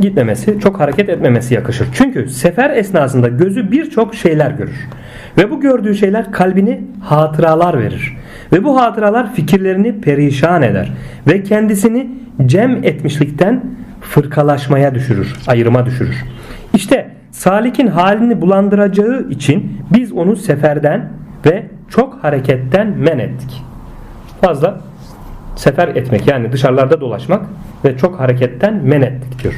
gitmemesi, çok hareket etmemesi yakışır. Çünkü sefer esnasında gözü birçok şeyler görür. Ve bu gördüğü şeyler kalbini hatıralar verir. Ve bu hatıralar fikirlerini perişan eder. Ve kendisini cem etmişlikten fırkalaşmaya düşürür, ayrıma düşürür. İşte salikin halini bulandıracağı için biz onu seferden ve çok hareketten men ettik. Fazla sefer etmek yani dışarılarda dolaşmak ve çok hareketten men ettik diyor.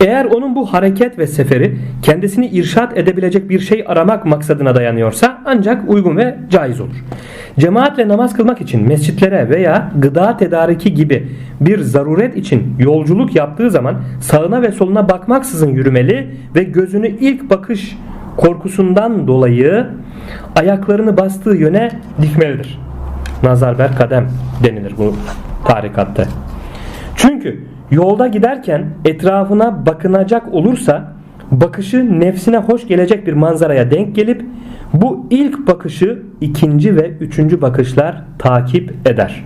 Eğer onun bu hareket ve seferi kendisini irşat edebilecek bir şey aramak maksadına dayanıyorsa ancak uygun ve caiz olur. Cemaatle namaz kılmak için mescitlere veya gıda tedariki gibi bir zaruret için yolculuk yaptığı zaman sağına ve soluna bakmaksızın yürümeli ve gözünü ilk bakış korkusundan dolayı ayaklarını bastığı yöne dikmelidir. Nazar ber kadem denilir bu tarikatta. Çünkü yolda giderken etrafına bakınacak olursa bakışı nefsine hoş gelecek bir manzaraya denk gelip bu ilk bakışı ikinci ve üçüncü bakışlar takip eder.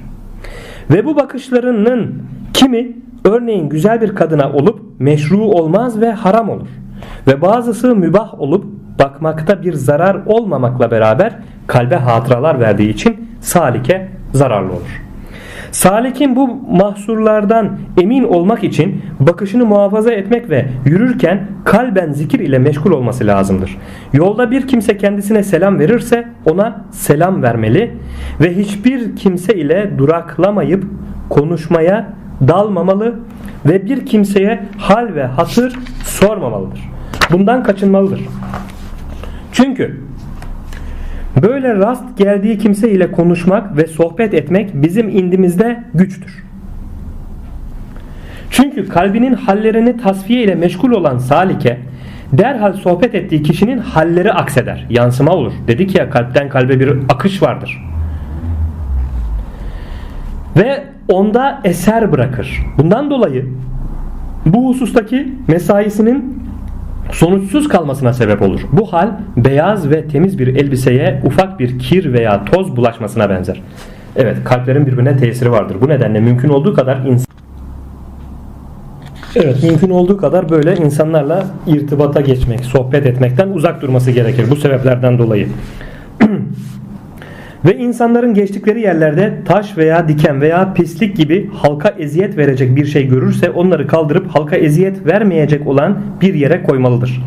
Ve bu bakışlarının kimi örneğin güzel bir kadına olup meşru olmaz ve haram olur. Ve bazısı mübah olup bakmakta bir zarar olmamakla beraber kalbe hatıralar verdiği için salike zararlı olur. Salikin bu mahsurlardan emin olmak için bakışını muhafaza etmek ve yürürken kalben zikir ile meşgul olması lazımdır. Yolda bir kimse kendisine selam verirse ona selam vermeli ve hiçbir kimse ile duraklamayıp konuşmaya dalmamalı ve bir kimseye hal ve hatır sormamalıdır. Bundan kaçınmalıdır. Çünkü Böyle rast geldiği kimse ile konuşmak ve sohbet etmek bizim indimizde güçtür. Çünkü kalbinin hallerini tasfiye ile meşgul olan salike derhal sohbet ettiği kişinin halleri akseder, yansıma olur. Dedik ya kalpten kalbe bir akış vardır. Ve onda eser bırakır. Bundan dolayı bu husustaki mesaisinin sonuçsuz kalmasına sebep olur. Bu hal beyaz ve temiz bir elbiseye ufak bir kir veya toz bulaşmasına benzer. Evet kalplerin birbirine tesiri vardır. Bu nedenle mümkün olduğu kadar insan Evet mümkün olduğu kadar böyle insanlarla irtibata geçmek, sohbet etmekten uzak durması gerekir bu sebeplerden dolayı. Ve insanların geçtikleri yerlerde taş veya diken veya pislik gibi halka eziyet verecek bir şey görürse onları kaldırıp halka eziyet vermeyecek olan bir yere koymalıdır.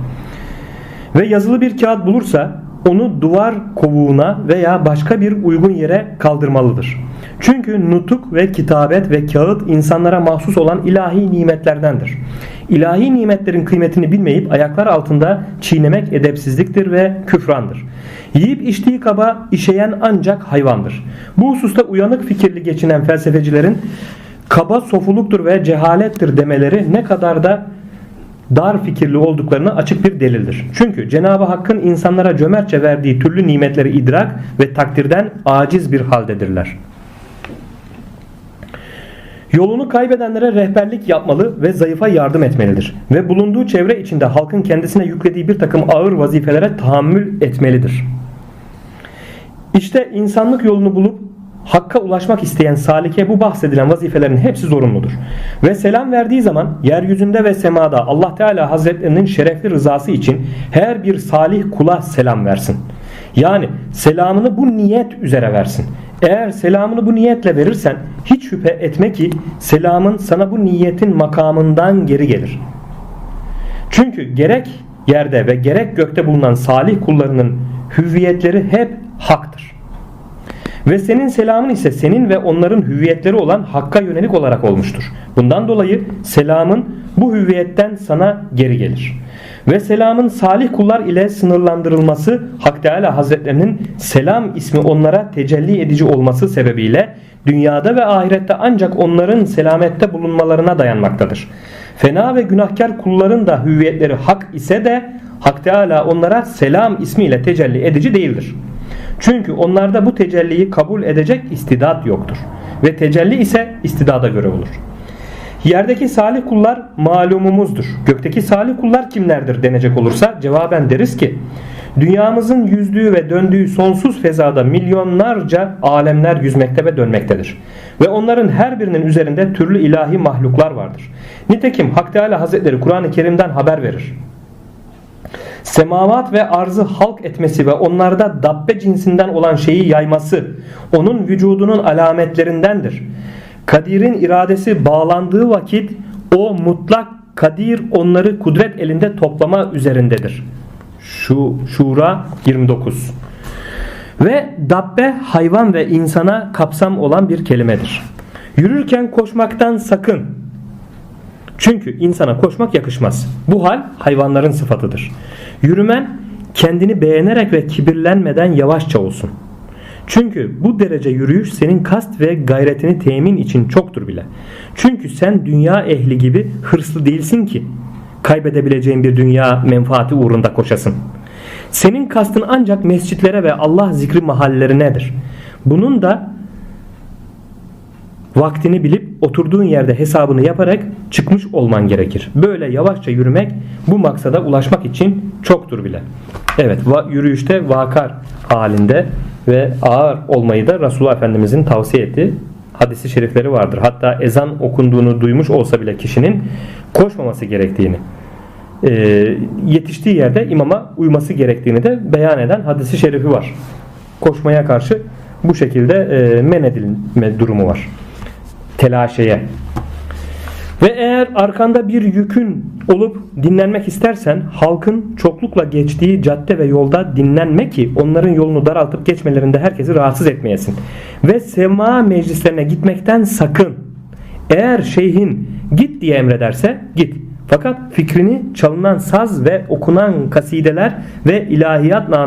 Ve yazılı bir kağıt bulursa onu duvar kovuğuna veya başka bir uygun yere kaldırmalıdır. Çünkü nutuk ve kitabet ve kağıt insanlara mahsus olan ilahi nimetlerdendir. İlahi nimetlerin kıymetini bilmeyip ayaklar altında çiğnemek edepsizliktir ve küfrandır. Yiyip içtiği kaba işeyen ancak hayvandır. Bu hususta uyanık fikirli geçinen felsefecilerin kaba sofuluktur ve cehalettir demeleri ne kadar da dar fikirli olduklarını açık bir delildir. Çünkü Cenab-ı Hakk'ın insanlara cömertçe verdiği türlü nimetleri idrak ve takdirden aciz bir haldedirler. Yolunu kaybedenlere rehberlik yapmalı ve zayıfa yardım etmelidir. Ve bulunduğu çevre içinde halkın kendisine yüklediği bir takım ağır vazifelere tahammül etmelidir. İşte insanlık yolunu bulup Hakka ulaşmak isteyen salike bu bahsedilen vazifelerin hepsi zorunludur. Ve selam verdiği zaman yeryüzünde ve semada Allah Teala Hazretlerinin şerefli rızası için her bir salih kula selam versin. Yani selamını bu niyet üzere versin. Eğer selamını bu niyetle verirsen hiç şüphe etme ki selamın sana bu niyetin makamından geri gelir. Çünkü gerek yerde ve gerek gökte bulunan salih kullarının hüviyetleri hep haktır. Ve senin selamın ise senin ve onların hüviyetleri olan Hakk'a yönelik olarak olmuştur. Bundan dolayı selamın bu hüviyetten sana geri gelir. Ve selamın salih kullar ile sınırlandırılması Hak Teala Hazretlerinin selam ismi onlara tecelli edici olması sebebiyle dünyada ve ahirette ancak onların selamette bulunmalarına dayanmaktadır. Fena ve günahkar kulların da hüviyetleri hak ise de Hak Teala onlara selam ismiyle tecelli edici değildir. Çünkü onlarda bu tecelliyi kabul edecek istidat yoktur. Ve tecelli ise istidada göre olur. Yerdeki salih kullar malumumuzdur. Gökteki salih kullar kimlerdir denecek olursa cevaben deriz ki dünyamızın yüzdüğü ve döndüğü sonsuz fezada milyonlarca alemler yüzmekte ve dönmektedir. Ve onların her birinin üzerinde türlü ilahi mahluklar vardır. Nitekim Hak Teala Hazretleri Kur'an-ı Kerim'den haber verir. Semavat ve arzı halk etmesi ve onlarda dabbe cinsinden olan şeyi yayması onun vücudunun alametlerindendir. Kadir'in iradesi bağlandığı vakit o mutlak kadir onları kudret elinde toplama üzerindedir. Şu Şura 29. Ve dabbe hayvan ve insana kapsam olan bir kelimedir. Yürürken koşmaktan sakın. Çünkü insana koşmak yakışmaz. Bu hal hayvanların sıfatıdır. Yürümen kendini beğenerek ve kibirlenmeden yavaşça olsun. Çünkü bu derece yürüyüş senin kast ve gayretini temin için çoktur bile. Çünkü sen dünya ehli gibi hırslı değilsin ki kaybedebileceğin bir dünya menfaati uğrunda koşasın. Senin kastın ancak mescitlere ve Allah zikri mahallelerinedir. Bunun da vaktini bilip oturduğun yerde hesabını yaparak çıkmış olman gerekir. Böyle yavaşça yürümek bu maksada ulaşmak için çoktur bile. Evet yürüyüşte vakar halinde ve ağır olmayı da Resulullah Efendimizin tavsiye ettiği hadisi şerifleri vardır. Hatta ezan okunduğunu duymuş olsa bile kişinin koşmaması gerektiğini e, yetiştiği yerde imama uyması gerektiğini de beyan eden hadisi şerifi var. Koşmaya karşı bu şekilde e, men edilme durumu var. Telaşeye. Ve eğer arkanda bir yükün olup dinlenmek istersen halkın çoklukla geçtiği cadde ve yolda dinlenme ki onların yolunu daraltıp geçmelerinde herkesi rahatsız etmeyesin. Ve sema meclislerine gitmekten sakın. Eğer şeyhin git diye emrederse git. Fakat fikrini çalınan saz ve okunan kasideler ve ilahiyat namı